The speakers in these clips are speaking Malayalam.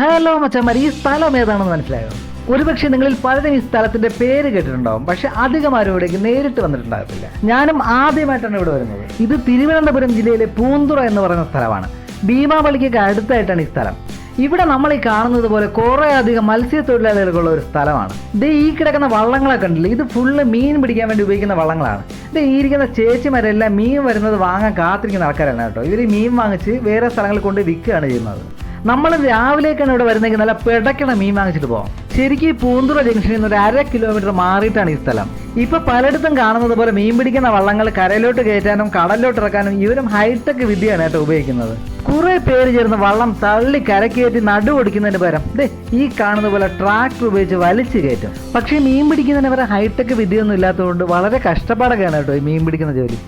ഹലോ മച്ചന്മാർ ഈ സ്ഥലം ഏതാണെന്ന് മനസ്സിലായോ? ഒരുപക്ഷെ നിങ്ങളിൽ പലരും ഈ സ്ഥലത്തിന്റെ പേര് കേട്ടിട്ടുണ്ടാവും. പക്ഷെ അധികം ആരും നേരിട്ട് വന്നിട്ടുണ്ടാകത്തില്ല. ഞാനും ആദ്യമായിട്ടാണ് ഇവിടെ വരുന്നത്. ഇത് തിരുവനന്തപുരം ജില്ലയിലെ പൂന്തുറ എന്ന് പറയുന്ന സ്ഥലമാണ്. ഭീമാവളിക്ക് അടുത്തായിട്ടാണ് ഈ സ്ഥലം. ഇവിടെ നമ്മൾ ഈ കാണുന്നത് പോലെ കുറേ അധികം മത്സ്യത്തൊഴിലാളികൾക്കുള്ള ഒരു സ്ഥലമാണ്. ദേ ഈ കിടക്കുന്ന വള്ളങ്ങളൊക്കെ ഉണ്ടല്ലോ ഇത് ഫുള്ള് മീൻ പിടിക്കാൻ വേണ്ടി ഉപയോഗിക്കുന്ന വള്ളങ്ങളാണ്. ദേ ഈ ഇരിക്കുന്ന ചേച്ചിമാരെല്ലാം മീൻ വരുന്നത് വാങ്ങാൻ കാത്തിരിക്കുന്ന ആൾക്കാരാണ് കേട്ടോ. ഇവർ മീൻ വാങ്ങിച്ച് വേറെ സ്ഥലങ്ങളിൽ കൊണ്ട് വിൽക്കുകയാണ് ചെയ്യുന്നത്. നമ്മൾ രാവിലേക്കാണ് ഇവിടെ വരുന്നെങ്കിൽ നല്ല പെടക്കണ മീൻ വാങ്ങിച്ചിട്ട് പോകാം ശരിക്കും പൂന്തുറ ജംഗ്ഷനിൽ നിന്ന് ഒരു അര കിലോമീറ്റർ മാറിയിട്ടാണ് ഈ സ്ഥലം. ഇപ്പൊ പലയിടത്തും കാണുന്നത് പോലെ മീൻ പിടിക്കുന്ന വള്ളങ്ങൾ കരയിലോട്ട് കയറ്റാനും കടലിലോട്ട് ഇറക്കാനും ഇവരും ഹൈടെക് വിദ്യയാണ് കേട്ടോ ഉപയോഗിക്കുന്നത്. കുറെ പേര് ചേർന്ന് വള്ളം തള്ളി കരക്കയറ്റി നടു ഒടിക്കുന്നതിന് പകരം ദേ ഈ കാണുന്ന പോലെ ട്രാക്ടർ ഉപയോഗിച്ച് വലിച്ചു കയറ്റും. പക്ഷേ മീൻ പിടിക്കുന്നതിന് വരെ ഹൈടെക് വിദ്യയൊന്നും ഇല്ലാത്തതുകൊണ്ട് വളരെ കഷ്ടപ്പാടൊക്കെയാണ് കേട്ടോ ഈ മീൻ പിടിക്കുന്ന ജോലി.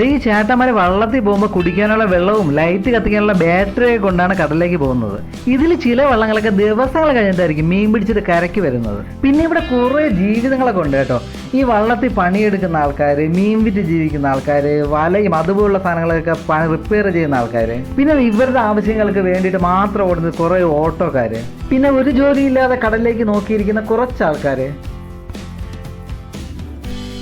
ഈ ചേട്ടന്മാര് വള്ളത്തിൽ പോകുമ്പോൾ കുടിക്കാനുള്ള വെള്ളവും ലൈറ്റ് കത്തിക്കാനുള്ള ബാറ്ററി ഒക്കെ കൊണ്ടാണ് കടലിലേക്ക് പോകുന്നത്. ഇതിൽ ചില വള്ളങ്ങളൊക്കെ ദിവസങ്ങൾ കഴിഞ്ഞിട്ടായിരിക്കും മീൻ പിടിച്ചിട്ട് കരയ്ക്ക് വരുന്നത്. പിന്നെ ഇവിടെ കുറേ ജീവിതങ്ങളൊക്കെ ഉണ്ട് കേട്ടോ. ഈ വള്ളത്തിൽ പണിയെടുക്കുന്ന ആൾക്കാർ മീൻ വിറ്റ് ജീവിക്കുന്ന ആൾക്കാർ വലയും അതുപോലുള്ള സാധനങ്ങളൊക്കെ പണി റിപ്പയർ ചെയ്യുന്ന ആൾക്കാർ പിന്നെ ഇവരുടെ ആവശ്യങ്ങൾക്ക് വേണ്ടിയിട്ട് മാത്രം ഓടുന്ന കുറേ ഓട്ടോക്കാർ പിന്നെ ഒരു ജോലിയില്ലാതെ കടലിലേക്ക് നോക്കിയിരിക്കുന്ന കുറച്ച് ആൾക്കാർ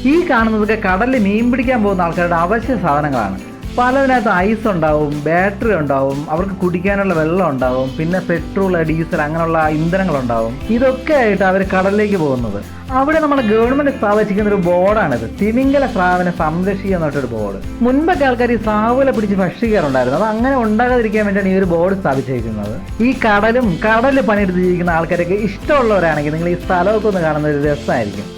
ഈ കാണുന്നതൊക്കെ കടലിൽ മീൻ പിടിക്കാൻ പോകുന്ന ആൾക്കാരുടെ അവശ്യ സാധനങ്ങളാണ്. പലതിനകത്ത് ഐസ് ഉണ്ടാവും ബാറ്ററി ഉണ്ടാവും അവർക്ക് കുടിക്കാനുള്ള വെള്ളം ഉണ്ടാവും പിന്നെ പെട്രോൾ ഡീസൽ അങ്ങനെയുള്ള ഇന്ധനങ്ങളുണ്ടാവും ഇതൊക്കെ ആയിട്ട് അവർ കടലിലേക്ക് പോകുന്നത്. അവിടെ നമ്മുടെ ഗവൺമെന്റ് സ്ഥാപിച്ചിരിക്കുന്ന ഒരു ബോർഡാണിത്. തിമിംഗല സ്രാവിനെ സംരക്ഷിക്കുക എന്നിട്ടൊരു ബോർഡ്. മുൻപൊക്കെ ആൾക്കാർ ഈ സാവുല പിടിച്ച് ഭക്ഷിക്കാറുണ്ടായിരുന്നു. അത് അങ്ങനെ ഉണ്ടാകാതിരിക്കാൻ വേണ്ടിയാണ് ഈ ഒരു ബോർഡ് സ്ഥാപിച്ചിരിക്കുന്നത്. ഈ കടലും കടലിൽ പണിയെടുത്ത് ജീവിക്കുന്ന ആൾക്കാരൊക്കെ ഇഷ്ടമുള്ളവരാണെങ്കിൽ നിങ്ങൾ ഈ സ്ഥലമൊക്കെ ഒന്ന് കാണുന്ന ഒരു രസമായിരിക്കും.